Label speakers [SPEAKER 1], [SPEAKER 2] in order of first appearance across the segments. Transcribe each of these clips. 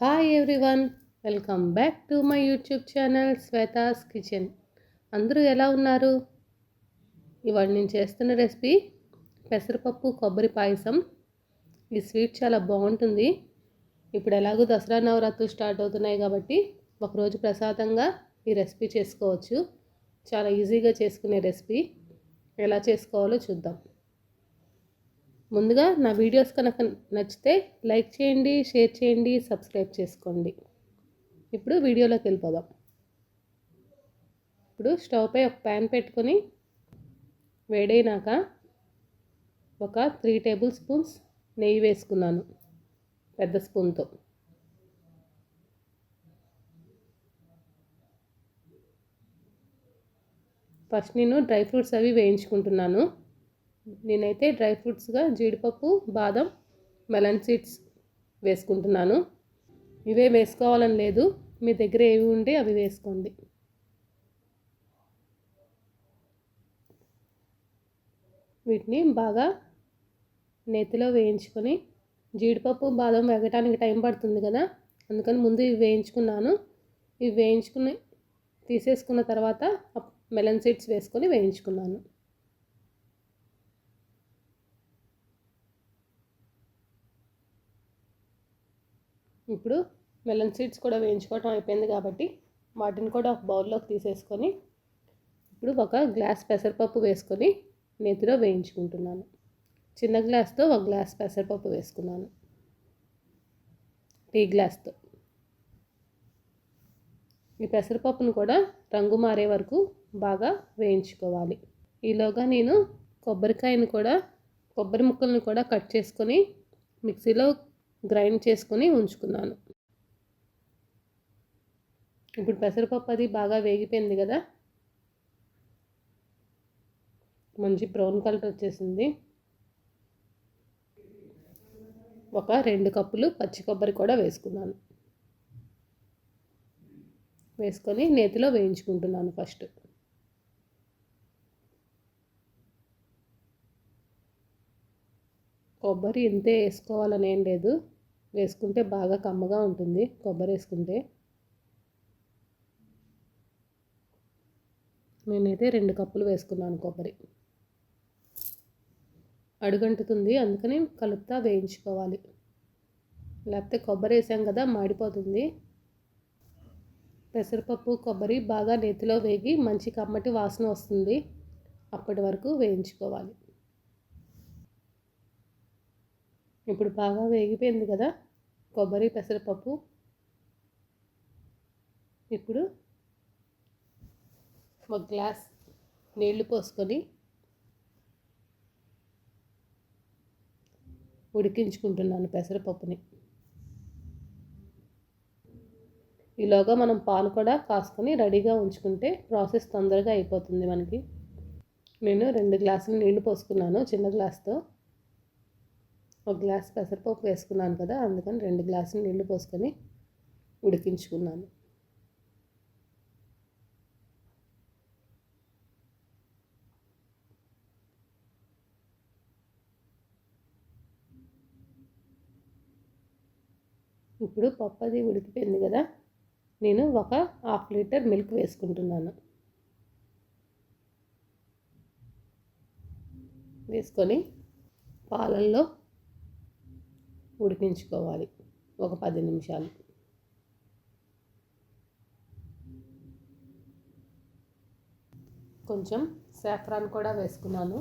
[SPEAKER 1] Hi everyone welcome back to my YouTube channel Shweta's kitchen అందరూ ఎలా ఉన్నారు? ఇవాళ నేను చేస్తున్న రెసిపీ పెసరపప్పు కొబ్బరి పాయసం. ఈ స్వీట్ చాలా బాగుంటుంది. ఇప్పుడు ఎలాగో దసరా నవరాత్రులు స్టార్ట్ అవుతున్నాయి కాబట్టి ఒకరోజు ప్రసాదంగా ఈ రెసిపీ చేసుకోవచ్చు. చాలా ఈజీగా చేసుకునే రెసిపీ ఎలా చేసుకోవాలో చూద్దాం. ముందుగా నా వీడియోస్ కనుక నచ్చితే లైక్ చేయండి షేర్ చేయండి సబ్స్క్రైబ్ చేసుకోండి. ఇప్పుడు వీడియోలోకి వెళ్ళిపోదాం. ఇప్పుడు స్టవ్పై ఒక ప్యాన్ పెట్టుకొని వేడైనాక ఒక త్రీ టేబుల్ స్పూన్స్ నెయ్యి వేసుకున్నాను పెద్ద స్పూన్తో. ఫస్ట్ నేను డ్రై ఫ్రూట్స్ అవి వేయించుకుంటున్నాను. నేనైతే డ్రై ఫ్రూట్స్గా జీడిపప్పు బాదం మెలన్ సీడ్స్ వేసుకుంటున్నాను. ఇవే వేసుకోవాలని లేదు. మీ దగ్గర ఏవి ఉంటే అవి వేసుకోండి. వీటిని బాగా నేతిలో వేయించుకొని జీడిపప్పు బాదం వేగటానికి టైం పడుతుంది కదా అందుకని ముందు ఇవి వేయించుకున్నాను. ఇవి వేయించుకుని తీసేసుకున్న తర్వాత మెలన్ సీడ్స్ వేసుకొని వేయించుకున్నాను. ఇప్పుడు మెలన్ సీడ్స్ కూడా వేయించుకోవటం అయిపోయింది కాబట్టి వాటిని కూడా ఒక బౌల్లోకి తీసేసుకొని ఇప్పుడు ఒక గ్లాస్ పెసరపప్పు వేసుకొని నేతిలో వేయించుకుంటున్నాను. చిన్న గ్లాస్తో ఒక గ్లాస్ పెసరపప్పు వేసుకున్నాను. టీ గ్లాస్తో ఈ పెసరపప్పును కూడా రంగు మారే వరకు బాగా వేయించుకోవాలి. ఈలోగా నేను కొబ్బరికాయను కూడా కొబ్బరి ముక్కలను కూడా కట్ చేసుకొని మిక్సీలో గ్రైండ్ చేసుకొని ఉంచుకున్నాను. ఇప్పుడు పెసరపప్పు అది బాగా వేగిపోయింది కదా. మంచి బ్రౌన్ కలర్ వచ్చేసింది. ఒక రెండు కప్పులు పచ్చి కొబ్బరి కూడా వేసుకున్నాను. వేసుకొని నేతిలో వేయించుకుంటున్నాను ఫస్ట్. కొబ్బరి ఇంతే వేసుకోవాలని ఏం లేదు. వేసుకుంటే బాగా కమ్మగా ఉంటుంది. కొబ్బరి వేసుకుంటే. నేనైతే రెండు కప్పులు వేసుకున్నాను కొబ్బరి. అడుగంటుతుంది. అందుకని కలుపుతా వేయించుకోవాలి. లేకపోతే కొబ్బరి వేసాం కదా మాడిపోతుంది. పెసరపప్పు కొబ్బరి బాగా నేతిలో వేగి మంచి కమ్మటి వాసన వస్తుంది. అప్పటి వరకు వేయించుకోవాలి. ఇప్పుడు బాగా వేగిపోయింది కదా కొబ్బరి పెసరపప్పు. ఇప్పుడు ఒక గ్లాస్ నీళ్ళు పోసుకొని ఉడికించుకుంటున్నాను పెసరపప్పుని. ఈలోగా మనం పాలు కూడా కాసుకొని రెడీగా ఉంచుకుంటే ప్రాసెస్ తొందరగా అయిపోతుంది మనకి. నేను రెండు గ్లాసులు నీళ్ళు పోసుకున్నాను చిన్న గ్లాస్తో. ఒక గ్లాస్ పెసరపప్పు వేసుకున్నాను కదా అందుకని రెండు గ్లాసులు నీళ్ళు పోసుకొని ఉడికించుకున్నాను. ఇప్పుడు పప్పు అది ఉడికిపోయింది కదా నేను ఒక హాఫ్ లీటర్ మిల్క్ వేసుకుంటున్నాను. వేసుకొని పాలల్లో ఉడికించుకోవాలి ఒక పది నిమిషాలు. కొంచెం సాఫ్రాన్ కూడా వేసుకున్నాను.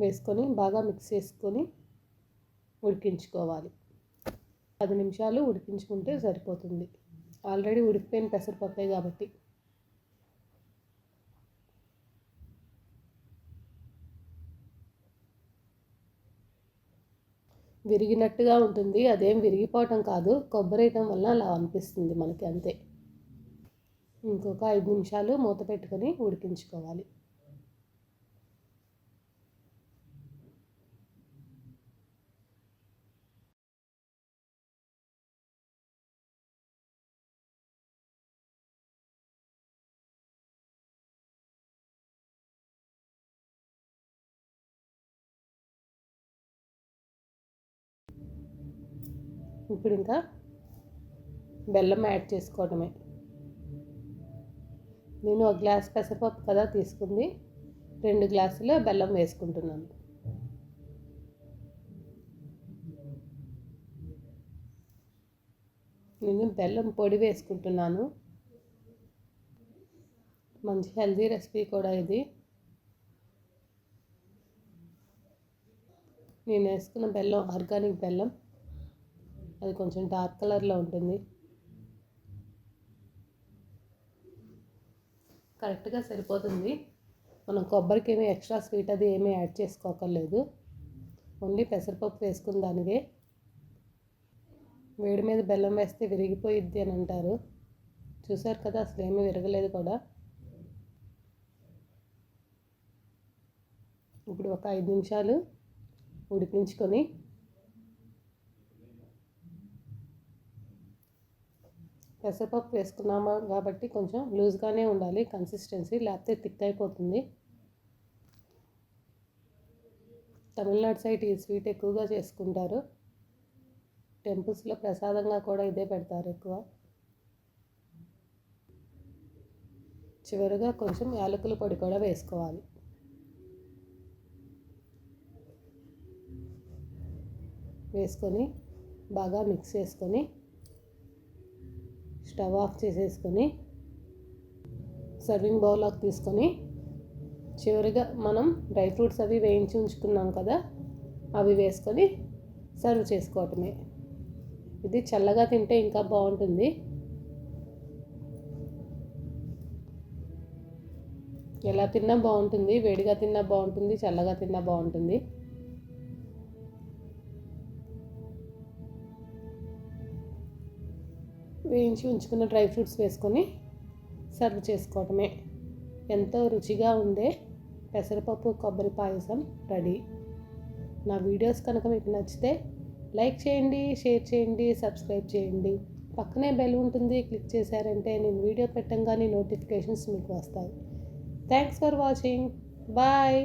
[SPEAKER 1] వేసుకొని బాగా మిక్స్ చేసుకొని ఉడికించుకోవాలి. పది నిమిషాలు ఉడికించుకుంటే సరిపోతుంది. ఆల్రెడీ ఉడికిపోయిన పెసరపప్పే కాబట్టి. విరిగినట్టుగా ఉంటుంది. అదేం విరిగిపోవటం కాదు. కొబ్బరి వేయటం వల్ల అలా అనిపిస్తుంది మనకి అంతే. ఇంకొక ఐదు నిమిషాలు మూత పెట్టుకొని ఉడికించుకోవాలి. ఇప్పుడు ఇంకా బెల్లం యాడ్ చేసుకోవడమే. నేను ఒక గ్లాస్ పెసరపప్పు కదా తీసుకుంది. రెండు గ్లాసుల బెల్లం వేసుకుంటున్నాను. నేను బెల్లం పొడి వేసుకుంటున్నాను. మంచి హెల్దీ రెసిపీ కూడా ఇది. నేను వేసుకున్న బెల్లం ఆర్గానిక్ బెల్లం అది కొంచెం డార్క్ కలర్లో ఉంటుంది. కరెక్ట్గా సరిపోతుంది. మనం కొబ్బరికి ఏమీ ఎక్స్ట్రా స్వీట్ అది ఏమీ యాడ్ చేసుకోకర్లేదు. ఓన్లీ పెసరపప్పు వేసుకున్న దానికే వేడి మీద బెల్లం వేస్తే విరిగిపోయిద్ది అని అంటారు. చూసారు కదా అసలు ఏమీ విరగలేదు కూడా. ఇప్పుడు ఒక ఐదు నిమిషాలు ఉడికించుకొని పెసరపప్పు వేసుకున్నాము కాబట్టి కొంచెం లూజ్గానే ఉండాలి కన్సిస్టెన్సీ లేకపోతే థిక్ అయిపోతుంది. తమిళనాడు సైడ్ ఈ స్వీట్ ఎక్కువగా చేసుకుంటారు. టెంపుల్స్లో ప్రసాదంగా కూడా ఇదే పెడతారు ఎక్కువ. చివరిగా కొంచెం యాలకుల పొడి కూడా వేసుకోవాలి. వేసుకొని బాగా మిక్స్ చేసుకొని స్టవ్ ఆఫ్ చేసేసుకొని సర్వింగ్ బౌల్లోకి తీసుకొని చివరిగా మనం డ్రై ఫ్రూట్స్ అవి వేయించి ఉంచుకున్నాం కదా అవి వేసుకొని సర్వ్ చేసుకోవటమే. ఇది చల్లగా తింటే ఇంకా బాగుంటుంది. ఎలా తిన్నా బాగుంటుంది వేడిగా తిన్నా బాగుంటుంది చల్లగా తిన్నా బాగుంటుంది. వేయించి ఉంచుకున్న డ్రై ఫ్రూట్స్ వేసుకొని సర్వ్ చేసుకోవటమే. ఎంతో రుచిగా ఉండే పెసరపప్పు కొబ్బరి పాయసం రెడీ. నా వీడియోస్ కనుక మీకు నచ్చితే లైక్ చేయండి షేర్ చేయండి సబ్స్క్రైబ్ చేయండి. పక్కనే బెల్ ఉంటుంది క్లిక్ చేశారంటే నేను వీడియో పెట్టంగానే నోటిఫికేషన్స్ మీకు వస్తాయి. Thanks for watching. బాయ్.